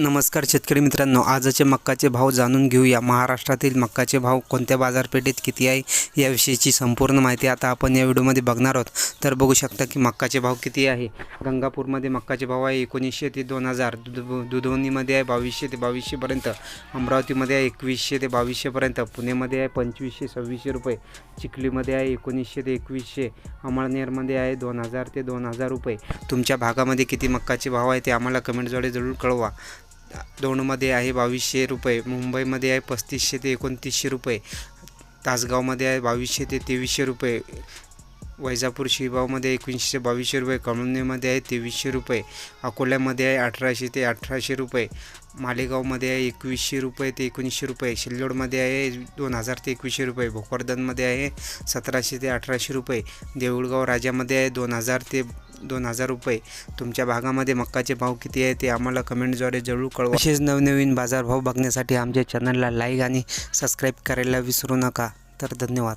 नमस्कार शेतकरी मित्रांनो आजचे मक्काचे भाव जाणून घेऊया. महाराष्ट्रातील मक्काचे भाव कोणत्या बाजारपेठेत किती आहे याविषयीची संपूर्ण माहिती आता आपण या व्हिडिओमध्ये बघणार आहोत. तर बघू शकता की मक्काचे भाव किती आहे. गंगापूरमध्ये मक्काचे भाव आहे एकोणीसशे ते दोन हजार. दुध दुधवणीमध्ये आहे बावीसशे ते बावीसशेपर्यंत अमरावतीमध्ये आहे एकवीसशे ते बावीसशेपर्यंत पुणेमध्ये आहे पंचवीसशे सव्वीसशे रुपये. चिखलीमध्ये आहे एकोणीसशे ते एकवीसशे. अमळनेरमध्ये आहे दोन हजार ते दोन हजार रुपये. तुमच्या भागामध्ये किती मक्काचे भाव आहे ते आम्हाला कमेंटद्वारे जरूर कळवा. दौंडमध्ये आहे बावीसशे रुपये मुंबईमध्ये आहे पस्तीसशे ते एकोणतीसशे रुपये तासगावमध्ये आहे बावीसशे ते तेवीसशे रुपये वैजापूर शिवबावमध्ये एकोणीसशे बावीसशे रुपये कळमनेमध्ये आहे तेवीसशे रुपये अकोल्यामध्ये आहे अठराशे ते अठराशे रुपये मालेगावमध्ये आहे एकवीसशे रुपये ते एकोणीसशे रुपये शिल्लोडमध्ये आहे दोन हजार ते एकवीसशे रुपये भोकरदनमध्ये आहे सतराशे ते अठराशे रुपये देऊळगाव राजामध्ये आहे दोन हजार ते दोन हजार रुपये. तुमच्या भागामध्ये मक्काचे भाव किती आहे ते आम्हाला कमेंटद्वारे जरूर कळवा. असेच नवनवीन बाजारभाव बघण्यासाठी आमच्या चॅनलला लाईक आणि सबस्क्राईब करायला विसरू नका. तर धन्यवाद.